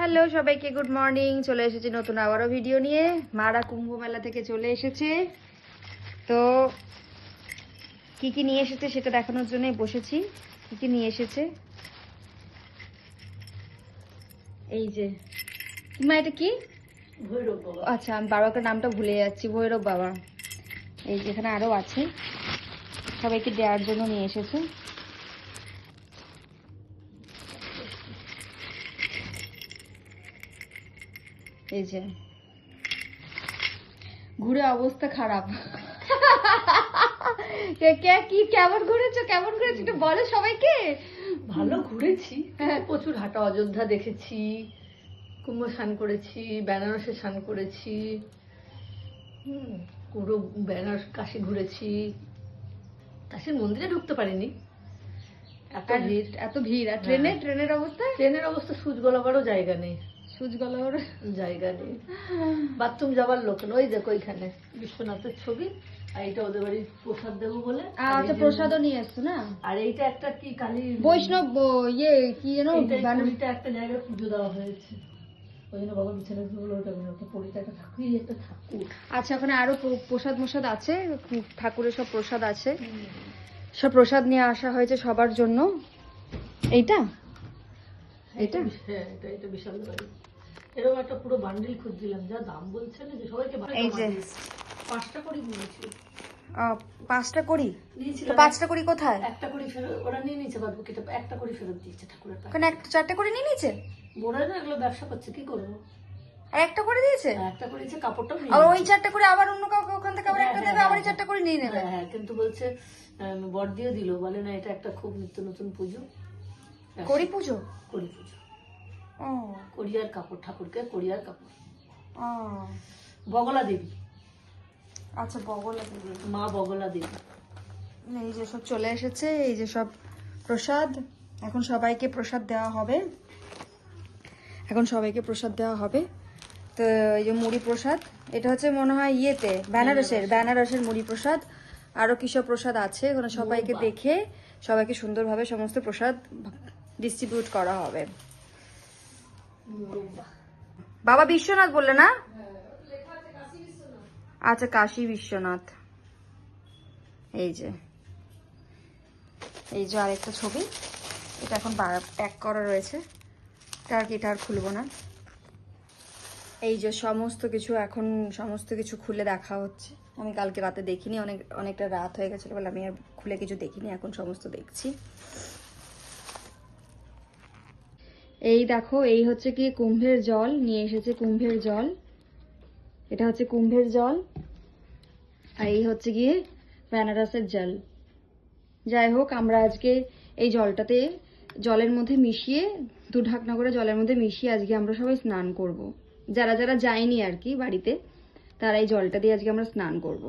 Hello সবাইকে good morning. চলে এসেছি নতুন আবারও ভিডিও নিয়ে। মারা কুম্ভ মেলা থেকে চলে এসেছে। তো কি কি নিয়ে এসেছে সেটা দেখানোর জন্যই বসেছি। কি কি নিয়ে এসেছে? এই যে। মা এটা কি? ভৈরব বাবা। আচ্ছা আমি বাবাকে নামটা ভুলে যাচ্ছি ভৈরব বাবা। এই যে এখানে আরও আছে। সবাইকে দেওয়ার জন্য নিয়ে এসেছে। এই যে। ঘুরে অবস্থা খারাপ। কে কে কেমন ঘুরেছো? কেমন ঘুরেছো? একটু বলো সবাইকে। ভালো ঘুরেছি। হ্যাঁ। প্রচুর হাটা অযোধ্যা দেখেছি কুম্ভ স্নান করেছি বেনারসে স্নান করেছি হুম, পুরো বেনারস কাশি ঘুরেছি। কাশীর মন্দিরে ঢুকতে পারিনি। এত ভিড়। এত ভিড়। আর ট্রেনে হ্যাঁ। ট্রেনের অবস্থা? ট্রেনের অবস্থা সুচ গলাবারও জায়গা নেই। সুচ গলার জায়গা নেই। বাথরুম যাবার লোক। ওই দেখো ওইখানে বিশ্বনাথের ছবি আর এটা ওদের বাড়ির প্রসাদ দেবো বলে। আচ্ছা প্রসাদও নিয়ে এসছো না? আর এইটা একটা কি কালী বৈষ্ণব ইয়ে কি যেন? এইটাই একটা জায়গায় পুজো দেওয়া হয়েছে। ওই জন্য বাবা বিছানা গুলো ওটা পুরীতে একটা ঠাকুর একটা ঠাকুর। আচ্ছা ওখানে আরও প্র- প্রসাদ মশাদ আছে? ঠাকুরের সব প্রসাদ আছে। সব প্রসাদ নিয়ে আসা হয়েছে সবার জন্য। এইটা? এটা? হ্যাঁ এটা এটা বিশাল বাড়ি এরকম একটা পুরো বান্ডিল খুঁজছিলাম যা দাম বলছে না যে সবাইকে এই যে। পাঁচটা করে নিয়েছি পাঁচটা করি তো পাঁচটা করি কোথায়? একটা করে ফেরত ওরা নিয়ে নিয়েছে বাদ বাকিটা একটা করে ফেরত দিয়েছে ঠাকুরের টাকা একটা চারটে করে নিয়ে নিয়েছে? বোরা না এগুলো ব্যবসা করছে কি করব? আর একটা করে দিয়েছে? হ্যাঁ, একটা করেছে কাপড়টাও নিয়ে ওই। চারটে করে আবার অন্য কাউকে ওখান থেকে আবার হ্যাঁ, একটা হ্যাঁ, দেবে আবার এই হ্যাঁ, করে নিয়ে নেবে। হ্যাঁ হ্যাঁ কিন্তু বলছে বর দিয়ে দিল বলে না এটা একটা খুব নিত্য নতুন পুজো। করি পুজো করি পুজো ও। কোরিয়ার কাপড় ঠাকুরকে কোরিয়ার কাপড়। ও। বগলা দেবী। আচ্ছা বগলা দিদি মা বগলা দেবী। এই যে সব চলে এসেছে এই যে সব প্রসাদ। এখন সবাইকে প্রসাদ দেওয়া হবে। এখন সবাইকে প্রসাদ দেওয়া হবে। তো এই যে মুড়ি প্রসাদ এটা হচ্ছে মনে হয় ইয়েতে বেনারসের বেনারসের মুড়ি প্রসাদ। আরও কিসব প্রসাদ আছে ওখানে সবাইকে দেখে সবাইকে সুন্দরভাবে সমস্ত প্রসাদ ডিস্ট্রিবিউট করা হবে। বাবা বিশ্বনাথ বললে না? আচ্ছা কাশী বিশ্বনাথ। এই যে। এই যে আরেকটা ছবি। এটা এখন প্যাক করা রয়েছে। আর কি এটা আর খুলবো না? এই যে সমস্ত কিছু এখন সমস্ত কিছু খুলে দেখা হচ্ছে। আমি কালকে রাতে দেখিনি অনেক অনেকটা রাত হয়ে গেছিল বলে আমি আর খুলে কিছু দেখিনি এখন সমস্ত দেখছি। এই দেখো, এই হচ্ছে কি কুম্ভের জল, নিয়ে এসেছে কুম্ভের জল এটা হচ্ছে কুম্ভের জল, আর এই হচ্ছে গিয়ে বেনারসের জল যাই হোক, আমরা আজকে এই জলটাতে জলের মধ্যে মিশিয়ে দু ঢাকনা করে জলের মধ্যে মিশিয়ে আজকে আমরা সবাই স্নান করব। যারা যারা যায়নি আর কি বাড়িতে, তারা এই জলটা দিয়ে আজকে আমরা স্নান করব।